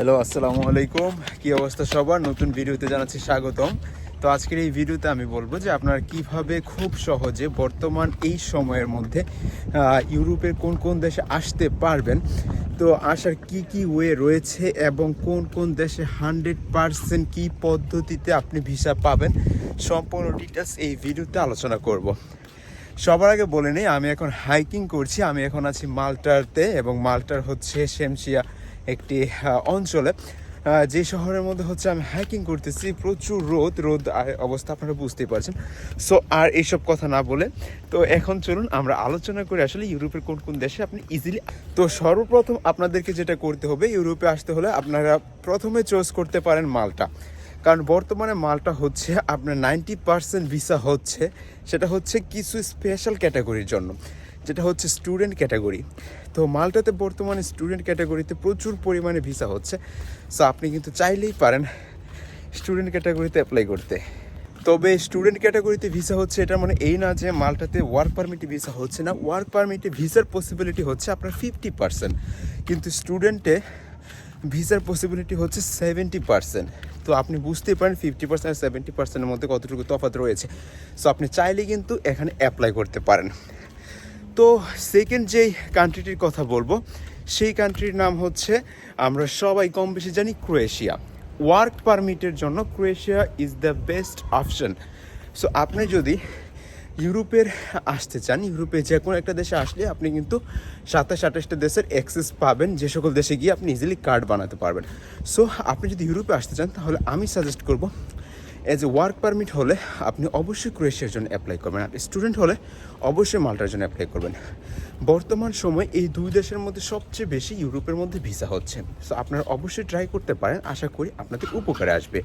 Hello, আসসালামু আলাইকুম। কি অবস্থা সবার? নতুন ভিডিওতে জানাচ্ছি স্বাগতম। তো আজকের এই ভিডিওতে আমি বলব যে আপনারা কীভাবে খুব সহজে বর্তমান এই সময়ের মধ্যে ইউরোপের কোন কোন দেশে আসতে পারবেন। তো আসার কি কি ওয়ে রয়েছে এবং কোন কোন দেশে হান্ড্রেড পারসেন্ট কী পদ্ধতিতে আপনি ভিসা পাবেন, সম্পূর্ণ ডিটেলস এই ভিডিওতে আলোচনা করব। সবার আগে বলে নেই, আমি এখন হাইকিং করছি। আমি এখন আছি মাল্টারতে এবং মাল্টার হচ্ছে শেমশিয়া একটি অঞ্চলে। যে শহরের মধ্যে হচ্ছে আমি হাইকিং করতেছি, প্রচুর রোদ রোদ অবস্থা আপনারা বুঝতেই পারছেন। সো আর এইসব কথা না বলে, তো এখন চলুন আমরা আলোচনা করি আসলে ইউরোপের কোন কোন দেশে আপনি ইজিলি তো সর্বপ্রথম আপনাদেরকে যেটা করতে হবে, ইউরোপে আসতে হলে আপনারা প্রথমে চয়েস করতে পারেন মালটা। কারণ বর্তমানে মালটা হচ্ছে আপনার নাইনটি পার্সেন্ট ভিসা হচ্ছে, সেটা হচ্ছে কিছু স্পেশাল ক্যাটাগরির জন্য। যেটা হচ্ছে স্টুডেন্ট ক্যাটাগরি তো মালটাতে বর্তমানে স্টুডেন্ট ক্যাটাগরিতে প্রচুর পরিমাণে ভিসা হচ্ছে। সো আপনি কিন্তু চাইলেই পারেন স্টুডেন্ট ক্যাটাগরিতে অ্যাপ্লাই করতে। তবে স্টুডেন্ট ক্যাটাগরিতে ভিসা হচ্ছে এটা মানে এই না যে মালটাতে ওয়ার্ক পারমিটে ভিসা হচ্ছে না। ওয়ার্ক পারমিটে ভিসার পসিবিলিটি হচ্ছে আপনার ফিফটি পার্সেন্ট কিন্তু স্টুডেন্টে ভিসার পসিবিলিটি হচ্ছে সেভেন্টি পার্সেন্ট তো আপনি বুঝতেই পারেন ফিফটি পার্সেন্ট সেভেন্টি পার্সেন্টের মধ্যে কতটুকু তফাৎ রয়েছে। সো আপনি চাইলে কিন্তু এখানে অ্যাপ্লাই করতে পারেন। তো সেকেন্ড যেই কান্ট্রিটির কথা বলব, সেই কান্ট্রির নাম হচ্ছে, আমরা সবাই কম বেশি জানি ক্রোয়েশিয়া ওয়ার্ক পারমিটের জন্য Croatia is the best option so আপনি যদি ইউরোপের আসতে চান, ইউরোপে যে কোনো একটা দেশে আসলে আপনি কিন্তু সাতাশ, আঠাশটা দেশের অ্যাক্সেস পাবেন, যে সকল দেশে গিয়ে আপনি ইজিলি কার্ড বানাতে পারবেন। সো আপনি যদি ইউরোপে আসতে চান, তাহলে আমি সাজেস্ট করব এজ এ ওয়ার্ক পারমিট হলে আপনি অবশ্যই ক্রোয়েশিয়ার জন্য অ্যাপ্লাই করবেন। আর স্টুডেন্ট হলে অবশ্যই মাল্টার জন্য অ্যাপ্লাই করবেন। বর্তমান সময়ে এই দুই দেশের মধ্যে সবচেয়ে বেশি ইউরোপের মধ্যে ভিসা হচ্ছে। সো আপনারা অবশ্যই ট্রাই করতে পারেন। আশা করি আপনাদের উপকারে আসবে।